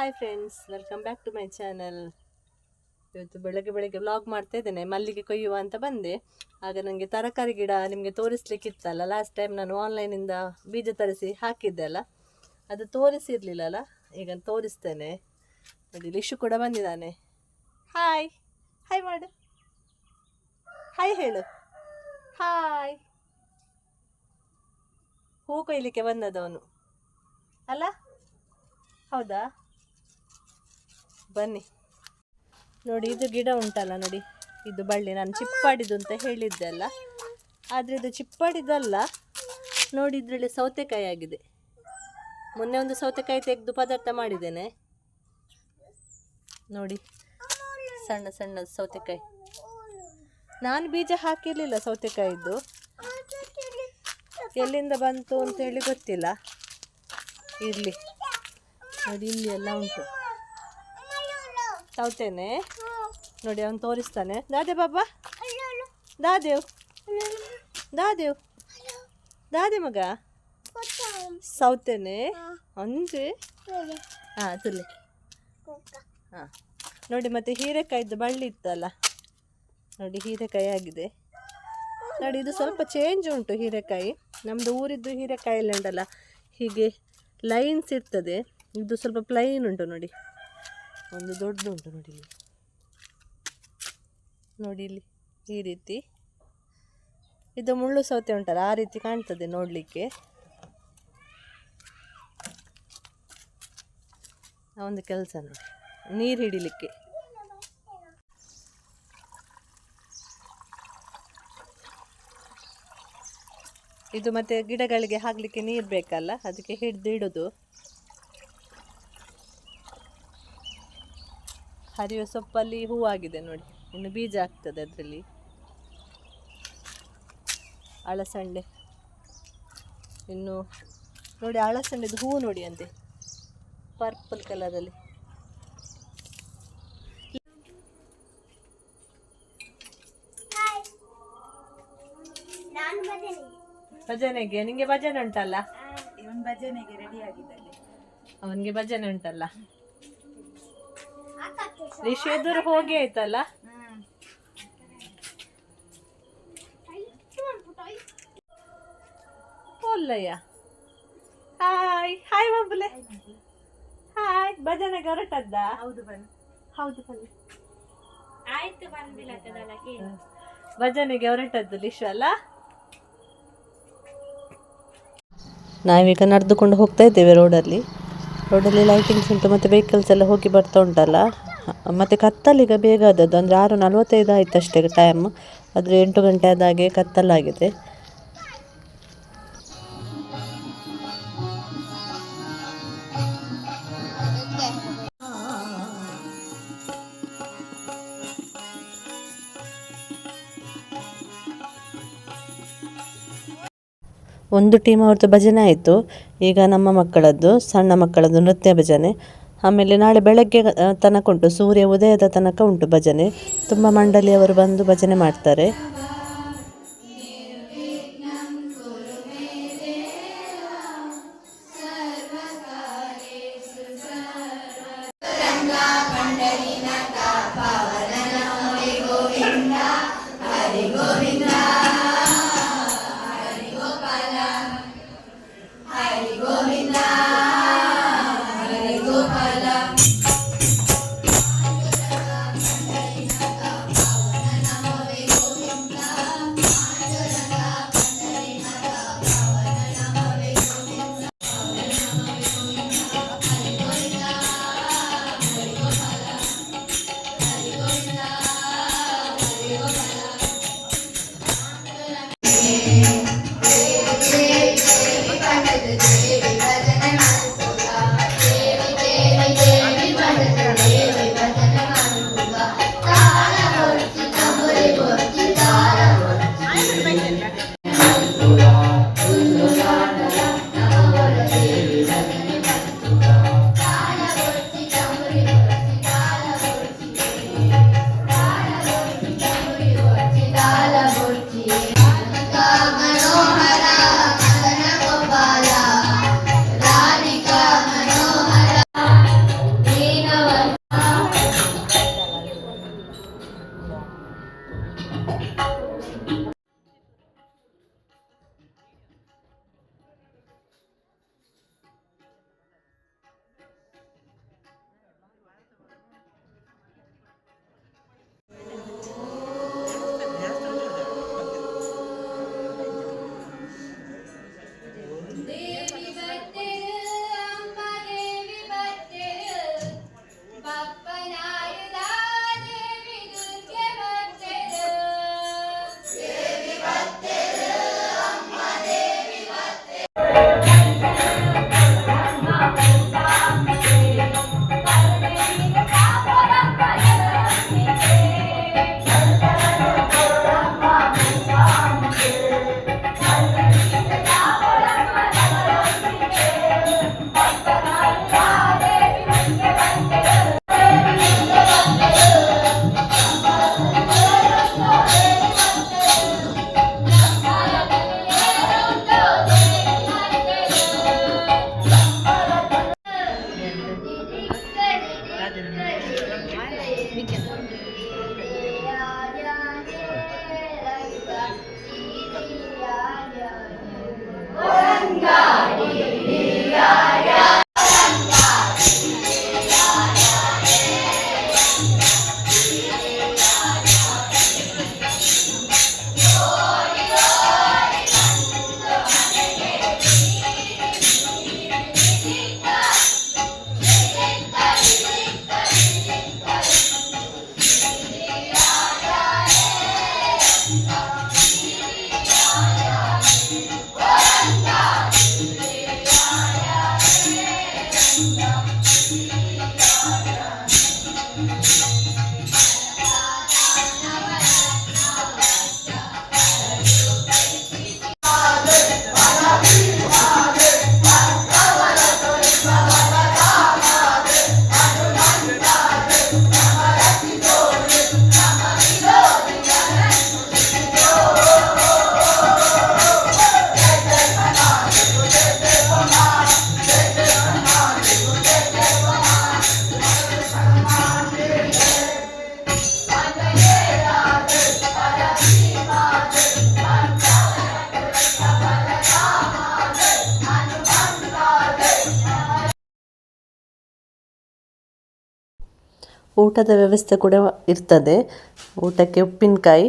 Hi friends welcome back to my channel ಇವತ್ತು ಬೆಳಗ್ಗೆ ಬೆಳಗ್ಗೆ ವ್ಲಾಗ್ ಮಾಡ್ತಾ ಇದ್ದೇನೆ. ಮಲ್ಲಿಗೆ ಕೊಯ್ಯುವ ಅಂತ ಬಂದೆ. ಆಗ ನನಗೆ ತರಕಾರಿ ಗಿಡ ನಿಮಗೆ ತೋರಿಸ್ಲಿಕ್ಕಿತ್ತಲ್ಲ ಲಾಸ್ಟ್ ಟೈಮ್ ನಾನು ಆನ್ಲೈನಿಂದ ಬೀಜ ತರಿಸಿ ಹಾಕಿದ್ದೆ ಅಲ್ಲ, ಅದು ತೋರಿಸಿರ್ಲಿಲ್ಲಲ್ಲ, ಈಗ ತೋರಿಸ್ತೇನೆ. ನೋಡಿ ಲಿಶು ಕೂಡ ಬಂದಿದ್ದಾನೆ. ಹಾಯ್ ಹಾಯ್ ಮಾಡು. ಹಾಯ್ ಹೇಳು. ಹಾಯ್ ಹೂ ಕೊಯ್ಲಿಕ್ಕೆ ಬಂದದವನು ಅಲ್ಲ? ಹೌದಾ? ಬನ್ನಿ. ನೋಡಿ, ಇದು ಗಿಡ ಉಂಟಲ್ಲ ನೋಡಿ. ಇದು ಬಳ್ಳಿ ನಾನು ಚಿಪ್ಪಾಡಿದು ಅಂತ ಹೇಳಿದ್ದೆ ಅಲ್ಲ. ಆದರೆ ಇದು ಚಿಪ್ಪಾಡಿದ್ದಲ್ಲ ನೋಡಿ ಇದರಲ್ಲಿ ಸೌತೆಕಾಯಿ ಆಗಿದೆ. ಮೊನ್ನೆ ಒಂದು ಸೌತೆಕಾಯಿ ತೆಗೆದು ಪದಾರ್ಥ ಮಾಡಿದ್ದೇನೆ. ನೋಡಿ, ಸಣ್ಣ ಸಣ್ಣ ಸೌತೆಕಾಯಿ. ನಾನು ಬೀಜ ಹಾಕಿರಲಿಲ್ಲ ಸೌತೆಕಾಯಿದ್ದು ಎಲ್ಲಿಂದ ಬಂತು ಅಂತ ಹೇಳಿ ಗೊತ್ತಿಲ್ಲ. ಇರಲಿ. ನೋಡಿ, ಇಲ್ಲಿ ಎಲ್ಲ ಉಂಟು. ಸೌತೆನೆ ನೋಡಿ ಅವನು ತೋರಿಸ್ತಾನೆ. ದಾದೆ ಬಾಬಾ. ದಾದೇವ್. ದಾದೇವ್. ದಾದೆ ಮಗ. ಸೌತೆನೆ. ಅಂದ್ರೆ? ಹಾಂ ತುಲೆ ಹಾಂ. ನೋಡಿ ಮತ್ತೆ ಹೀರೆಕಾಯಿದ್ದು ಬಳ್ಳಿ ಇತ್ತಲ್ಲ? ನೋಡಿ ಹೀರೆಕಾಯಿ ಆಗಿದೆ. ನೋಡಿ ಇದು ಸ್ವಲ್ಪ ಚೇಂಜ್ ಉಂಟು ಹೀರೆಕಾಯಿ. ನಮ್ಮದು ಊರಿದ್ದು ಹೀರೆಕಾಯಿ ಎಲ್ಲ ಉಂಟಲ್ಲ? ಹೀಗೆ ಲೈನ್ಸ್ ಇರ್ತದೆ. ಇದು ಸ್ವಲ್ಪ ಪ್ಲೈನ್ ಉಂಟು ನೋಡಿ. ಒಂದು ದೊಡ್ಡ ಉಂಟು ನೋಡಿ ಇಲ್ಲಿ. ನೋಡಿ ಇಲ್ಲಿ ಈ ರೀತಿ. ಇದು ಮುಳ್ಳು ಸೌತೆ ಉಂಟಲ್ಲ, ಆ ರೀತಿ ಕಾಣ್ತದೆ ನೋಡಲಿಕ್ಕೆ. ಒಂದು ಕೆಲಸ ನೋಡಿ, ನೀರು ಹಿಡಿಲಿಕ್ಕೆ. ಇದು ಮತ್ತೆ ಗಿಡಗಳಿಗೆ ಹಾಕಲಿಕ್ಕೆ ನೀರು ಬೇಕಲ್ಲ, ಅದಕ್ಕೆ ಹಿಡಿದು ಇಡೋದು. ಹರಿಯುವ ಸೊಪ್ಪಲ್ಲಿ ಹೂವಾಗಿದೆ ನೋಡಿ. ಇನ್ನು ಬೀಜ ಆಗ್ತದೆ ಅದರಲ್ಲಿ. ಅಳಸಂಡೆ. ಇನ್ನು ನೋಡಿ ಅಳಸಂಡೆದು ಹೂ ನೋಡಿ ಅಂತೆ. ಪರ್ಪಲ್ ಕಲರಲ್ಲಿ ಭಜನೆಗೆ. ನಿಂಗೆ ಭಜನೆ ಉಂಟಲ್ಲ? ಭಜನೆಗೆ ರೆಡಿ ಆಗಿದ್ದಾನೆ ಅವನಿಗೆ ಭಜನೆ ಉಂಟಲ್ಲ? ರಿಷಿ ಎದುರು ಹೋಗಿ ಆಯ್ತಲ್ಲ? ಒಲ್ಲಯ್ಯ ಹಾಯ್ ಹಾಯ್ ಬಾಬುಲೆ ಹಾಯ್ ಭಜನೆಗೆ ಹೊರಟದ್ದ ಹೌದು ಬನ್ನಿ. ಹೌದು ಬನ್ನಿ. ಆಯ್ತು ಬಂದಿಲ್ಲ ಭಜನೆಗೆ ಹೊರಟದ್ದು ಲಿಶು ಅಲ್ಲ? ನಾವೀಗ ನಡೆದುಕೊಂಡು ಹೋಗ್ತಾ ಇದ್ದೇವೆ ರೋಡಲ್ಲಿ ರೋಡಲ್ಲಿ ಲೈಟಿಂಗ್ಸ್ ಉಂಟು ಮತ್ತು ವೆಹಿಕಲ್ಸ್ ಎಲ್ಲ ಹೋಗಿ ಬರ್ತಾ ಉಂಟಲ್ಲ? ಮತ್ತು ಕತ್ತಲೀಗ ಬೇಗ ಆದದ್ದು, ಅಂದರೆ ಆರು ನಲವತ್ತೈದು ಆಯ್ತು ಅಷ್ಟೇ ಟೈಮ್ ಆದರೆ ಎಂಟು ಗಂಟೆ ಆದಾಗೆ ಕತ್ತಲಾಗಿದೆ. ಒಂದು ಟೀಮ್ ಅವ್ರದ್ದು ಭಜನೆ ಆಯಿತು. ಈಗ ನಮ್ಮ ಮಕ್ಕಳದ್ದು, ಸಣ್ಣ ಮಕ್ಕಳದ್ದು ನೃತ್ಯ ಭಜನೆ. ಆಮೇಲೆ ನಾಳೆ ಬೆಳಗ್ಗೆ ತನಕ ಉಂಟು. ಸೂರ್ಯ ಉದಯದ ತನಕ ಉಂಟು ಭಜನೆ. ತುಂಬ ಮಂಡಳಿಯವರು ಬಂದು ಭಜನೆ ಮಾಡ್ತಾರೆ. Yeah. ಊಟದ ವ್ಯವಸ್ಥೆ ಕೂಡ ಇರ್ತದೆ. ಊಟಕ್ಕೆ ಉಪ್ಪಿನಕಾಯಿ,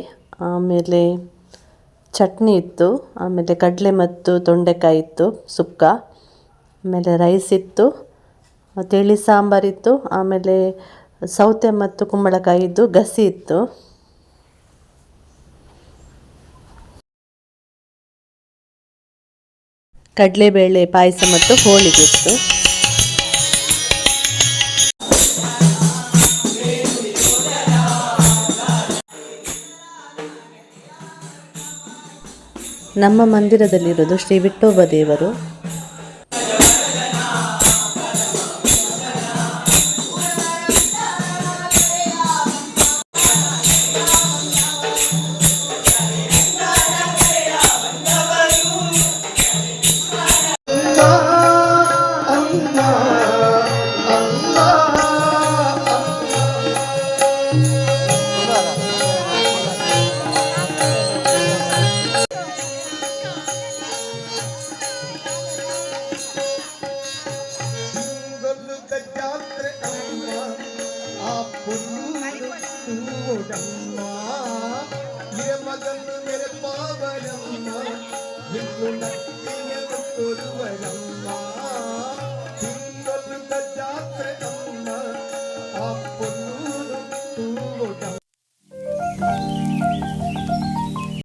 ಆಮೇಲೆ ಚಟ್ನಿ ಇತ್ತು, ಆಮೇಲೆ ಕಡಲೆ ಮತ್ತು ತೊಂಡೆಕಾಯಿ ಇತ್ತು, ಸುಕ್ಕ, ಆಮೇಲೆ ರೈಸ್ ಇತ್ತು ತಿಳಿ ಸಾಂಬಾರಿತ್ತು ಆಮೇಲೆ ಸೌತೆ ಮತ್ತು ಕುಂಬಳಕಾಯಿ ಕುಂಬಳಕಾಯಿದ್ದು ಗಸಿ ಇತ್ತು. ಕಡಲೆಬೇಳೆ, ಪಾಯಸ ಮತ್ತು ಹೋಳಿಗೆ ಇತ್ತು. ನಮ್ಮ ಮಂದಿರದಲ್ಲಿರೋದು ಶ್ರೀ ವಿಠೋಬ ದೇವರು. മകന്ന് നിരപ്പാവനം നിന്നുണക്കിയ തൊരുവനം